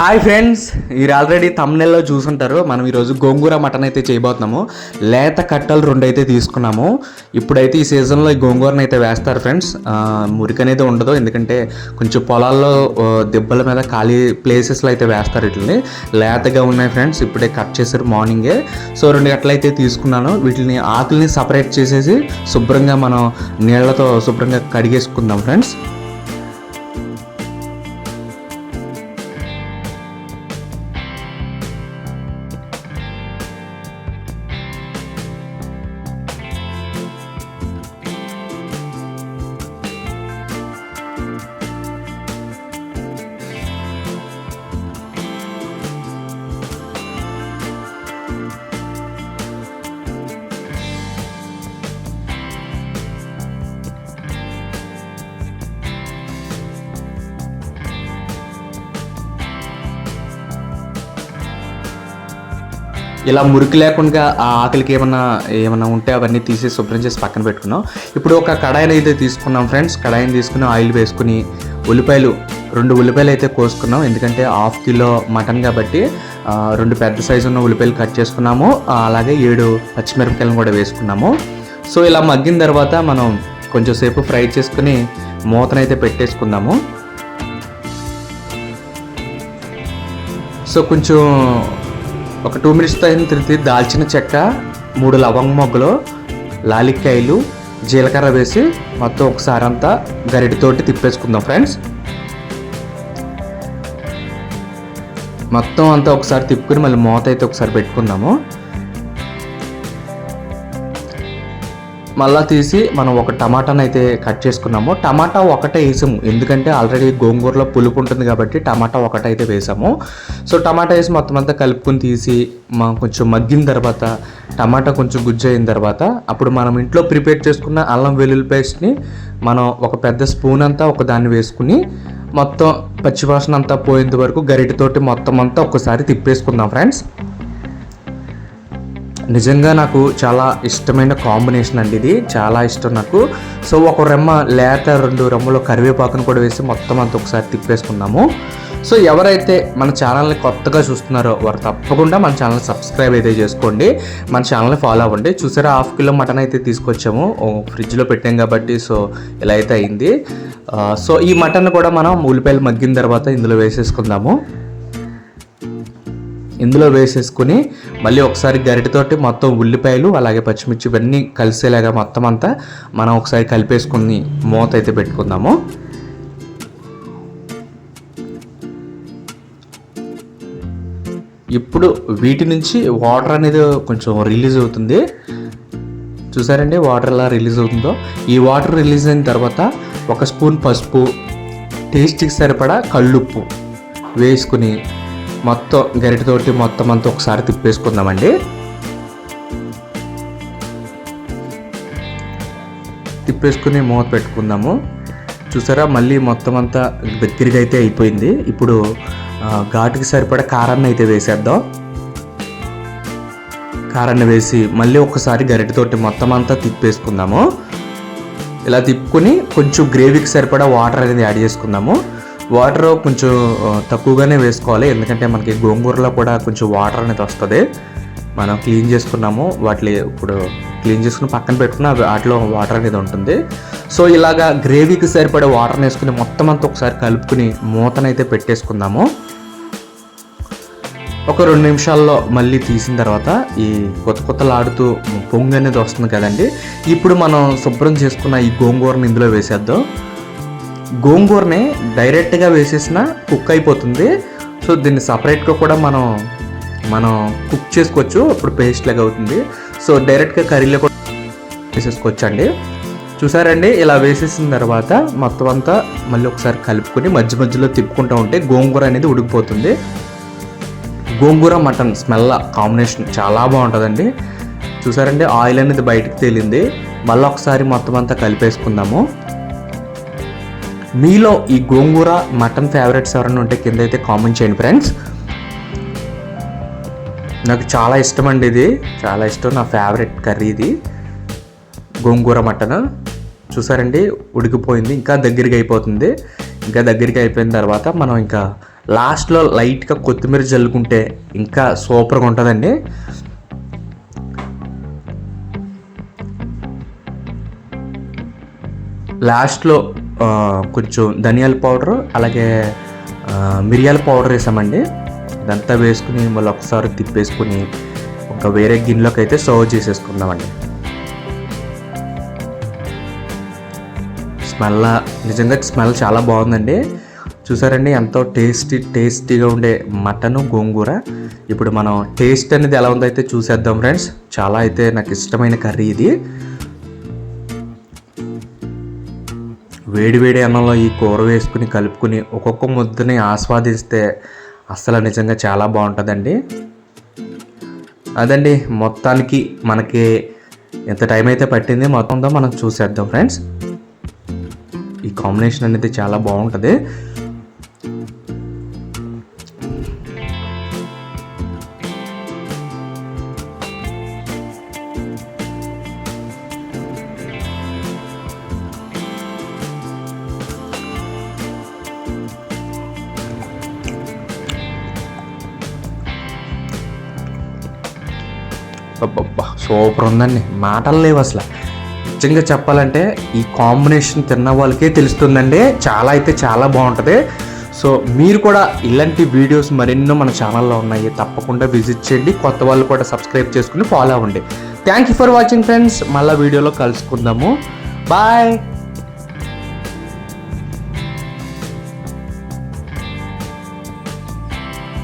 Hi friends మీరు already తమ్నెల్లో చూసుంటారు. మనం ఈరోజు గోంగూర మటన్ అయితే చేయబోతున్నాము. లేత కట్టలు రెండు అయితే తీసుకున్నాము. ఇప్పుడైతే ఈ సీజన్లో ఈ గోంగూరను అయితే వేస్తారు ఫ్రెండ్స్. మురికి అనేది ఉండదు ఎందుకంటే కొంచెం పొలాల్లో దెబ్బల దిబ్బల మీద ఖాళీ ప్లేసెస్లో అయితే వేస్తారు వీటిని లేతగా ఉన్నాయి ఫ్రెండ్స్ ఇప్పుడే కట్ చేశారు మార్నింగే సో రెండు గంటలు అయితే తీసుకున్నాను. వీటిని ఆకుల్ని సపరేట్ చేసేసి శుభ్రంగా మనం నీళ్ళతో శుభ్రంగా కడిగేసుకుందాం ఫ్రెండ్స్. ఇలా మురికి లేకుండా ఆ ఆకలికి ఏమన్నా ఏమన్నా ఉంటే అవన్నీ తీసి శుభ్రం చేసి పక్కన పెట్టుకున్నాం. ఇప్పుడు ఒక కడాయిని అయితే తీసుకున్నాం ఫ్రెండ్స్. కడాయిని తీసుకుని ఆయిల్ వేసుకుని ఉల్లిపాయలు రెండు ఉల్లిపాయలు అయితే కోసుకున్నాం. ఎందుకంటే హాఫ్ కిలో మటన్ కాబట్టి రెండు పెద్ద సైజు ఉన్న ఉల్లిపాయలు కట్ చేసుకున్నాము. అలాగే ఏడు పచ్చిమిరపకాయలను కూడా వేసుకున్నాము. సో ఇలా మగ్గిన తర్వాత మనం కొంచెం సేపు ఫ్రై చేసుకుని మూతనైతే పెట్టేసుకుందాము. సో కొంచెం ఒక టూ మినిట్స్ తగిన తిరిగి దాల్చిన చెక్క మూడు లవంగ మొగ్గలు లాలిక్కాయలు జీలకర్ర వేసి మొత్తం ఒకసారి అంతా గరిటితోటి తిప్పేసుకుందాం ఫ్రెండ్స్. మొత్తం అంతా ఒకసారి తిప్పుకుని మళ్ళీ మూత అయితే ఒకసారి పెట్టుకుందాము. మళ్ళా తీసి మనం ఒక టమాటాని అయితే కట్ చేసుకున్నాము. టమాటా ఒకటే వేసాము. ఎందుకంటే ఆల్రెడీ గోంగూరలో పులుపు ఉంటుంది కాబట్టి టమాటా ఒకటే అయితే వేసాము. సో టమాటా వేసి మొత్తం అంతా కలుపుకొని తీసి మనం కొంచెం మగ్గిన తర్వాత టమాటా కొంచెం గుజ్జు అయిన తర్వాత అప్పుడు మనం ఇంట్లో ప్రిపేర్ చేసుకున్న అల్లం వెల్లుల్లి పేస్ట్ని మనం ఒక పెద్ద స్పూన్ అంతా ఒక దాన్ని వేసుకుని మొత్తం పచ్చివాసన అంతా పోయేంత వరకు గరిటెతోటి మొత్తం అంతా ఒకసారి తిప్పేసుకుందాం ఫ్రెండ్స్. నిజంగా నాకు చాలా ఇష్టమైన కాంబినేషన్ అండి ఇది. చాలా ఇష్టం నాకు. సో ఒక రెమ్మ లేత రెండు రెమ్మలు కరివేపాకును కూడా వేసి మొత్తం అంత ఒకసారి తిప్పేసుకున్నాము సో ఎవరైతే మన ఛానల్ని కొత్తగా చూస్తున్నారో వారు తప్పకుండా మన ఛానల్ సబ్స్క్రైబ్ అయితే చేసుకోండి. మన ఛానల్ని ఫాలో అవ్వండి. చూసారా హాఫ్ కిలో మటన్ అయితే తీసుకొచ్చాము. ఫ్రిడ్జ్లో పెట్టాం కాబట్టి సో ఇలా అయితే అయింది. సో ఈ మటన్ కూడా మనం ఉల్లిపాయలు మగ్గిన తర్వాత ఇందులో వేసేసుకుందాము. ఇందులో వేసేసుకుని మళ్ళీ ఒకసారి గరిటతోటి మొత్తం ఉల్లిపాయలు అలాగే పచ్చిమిర్చి ఇవన్నీ కలిసేలాగా మొత్తం అంతా మనం ఒకసారి కలిపేసుకుని మూత అయితే పెట్టుకుందాము. ఇప్పుడు వీటి నుంచి వాటర్ అనేది కొంచెం రిలీజ్ అవుతుంది. చూసారండి వాటర్ ఎలా రిలీజ్ అవుతుందో? ఈ వాటర్ రిలీజ్ అయిన తర్వాత ఒక స్పూన్ పసుపు టేస్ట్కి సరిపడా కళ్ళుప్పు వేసుకుని మొత్తం గరిటతోటి మొత్తం అంతా ఒకసారి తిప్పేసుకుందామండి. తిప్పేసుకుని మూత పెట్టుకుందాము. చూసారా మళ్ళీ మొత్తం అంతా దగ్గరగా అయితే అయిపోయింది. ఇప్పుడు ఘాటుకి సరిపడా కారాన్ని అయితే వేసేద్దాం. కారాన్ని వేసి మళ్ళీ ఒకసారి గరిటతోటి మొత్తం అంతా తిప్పేసుకుందాము. ఇలా తిప్పుకొని కొంచెం గ్రేవీకి సరిపడా వాటర్ అనేది యాడ్ చేసుకుందాము. వాటర్ కొంచెం తక్కువగానే వేసుకోవాలి. ఎందుకంటే మనకి గోంగూరలో కూడా కొంచెం వాటర్ అనేది వస్తుంది. మనం క్లీన్ చేసుకున్నాము. వాటిని ఇప్పుడు క్లీన్ చేసుకుని పక్కన పెట్టుకున్న వాటిలో వాటర్ అనేది ఉంటుంది. సో ఇలాగా గ్రేవీకి సరిపడే వాటర్ని వేసుకుని మొత్తం అంతా ఒకసారి కలుపుకుని మూతనైతే పెట్టేసుకుందాము. ఒక రెండు నిమిషాల్లో మళ్ళీ తీసిన తర్వాత ఈ కొత్త కొత్తలాడుతూ పొంగు అనేది వస్తుంది కదండి. ఇప్పుడు మనం శుభ్రం చేసుకున్న ఈ గోంగూరని ఇందులో వేసేద్దాం. గోంగూరని డైరెక్ట్గా వేసేసిన కుక్ అయిపోతుంది. సో దీన్ని సపరేట్గా కూడా మనం మనం కుక్ చేసుకోవచ్చు. అప్పుడు పేస్ట్ లాగా అవుతుంది. సో డైరెక్ట్గా కర్రీలో కూడా వేసేసుకోవచ్చు అండి చూసారండి? ఇలా వేసేసిన తర్వాత మొత్తం అంతా మళ్ళీ ఒకసారి కలుపుకొని మధ్య మధ్యలో తిప్పుకుంటూ ఉంటే గోంగూర అనేది ఉడికిపోతుంది. గోంగూర మటన్ స్మెల్ కాంబినేషన్ చాలా బాగుంటుందండి. చూసారండి? ఆయిల్ అనేది బయటకు తేలింది. మళ్ళీ ఒకసారి మొత్తం అంతా కలిపేసుకుందాము. మీలో ఈ గోంగూర మటన్ ఫేవరెట్స్ ఎవరైనా ఉంటే కింద అయితే కామెంట్ చేయండి ఫ్రెండ్స్ నాకు చాలా ఇష్టం అండి ఇది. చాలా ఇష్టం. నా ఫేవరెట్ కర్రీ ఇది. గోంగూర మటన్. చూసారండి? ఉడికిపోయింది. ఇంకా దగ్గరికి అయిపోతుంది. ఇంకా దగ్గరికి అయిపోయిన తర్వాత మనం ఇంకా లాస్ట్లో లైట్గా కొత్తిమీర జల్లుకుంటే ఇంకా సూపర్గా ఉంటుందండి. లాస్ట్లో కొంచెం ధనియాల పౌడర్ అలాగే మిరియాల పౌడర్ వేసామండి. ఇదంతా వేసుకుని మళ్ళీ ఒకసారి తిప్పేసుకుని ఒక వేరే గిన్నెలోకి అయితే సర్వ్ చేసేసుకుందామండి. స్మెల్ నిజంగా స్మెల్ చాలా బాగుందండి. చూసారండి ఎంతో టేస్టీ టేస్టీగా ఉండే మటను గోంగూర. ఇప్పుడు మనం టేస్ట్ అనేది ఎలా ఉందో అయితే చూసేద్దాం ఫ్రెండ్స్. చాలా అయితే నాకు ఇష్టమైన కర్రీ ఇది. వేడి వేడి అన్నంలో ఈ కూర వేసుకుని కలుపుకుని ఒక్కొక్క ముద్దని ఆస్వాదిస్తే అస్సలు నిజంగా చాలా బాగుంటుందండి. అదండి మొత్తానికి మనకి ఎంత టైం అయితే పట్టింది మొత్తంతో మనం చూసేద్దాం ఫ్రెండ్స్ ఈ కాంబినేషన్ అనేది చాలా బాగుంటుంది. అబ్బబ్బా సూపర్ ఉందండి. మాటలు లేవు అసలు. నిజంగా చెప్పాలంటే ఈ కాంబినేషన్ తిన్న వాళ్ళకే తెలుస్తుందండి. చాలా అయితే చాలా బాగుంటుంది. సో మీరు కూడా ఇలాంటి వీడియోస్ మరెన్నో మన ఛానల్లో ఉన్నాయి. తప్పకుండా విజిట్ చేయండి. కొత్త వాళ్ళు కూడా సబ్స్క్రైబ్ చేసుకుని ఫాలో అవ్వండి. Thank you for watching friends మళ్ళీ వీడియోలో కలుసుకుందాము. బాయ్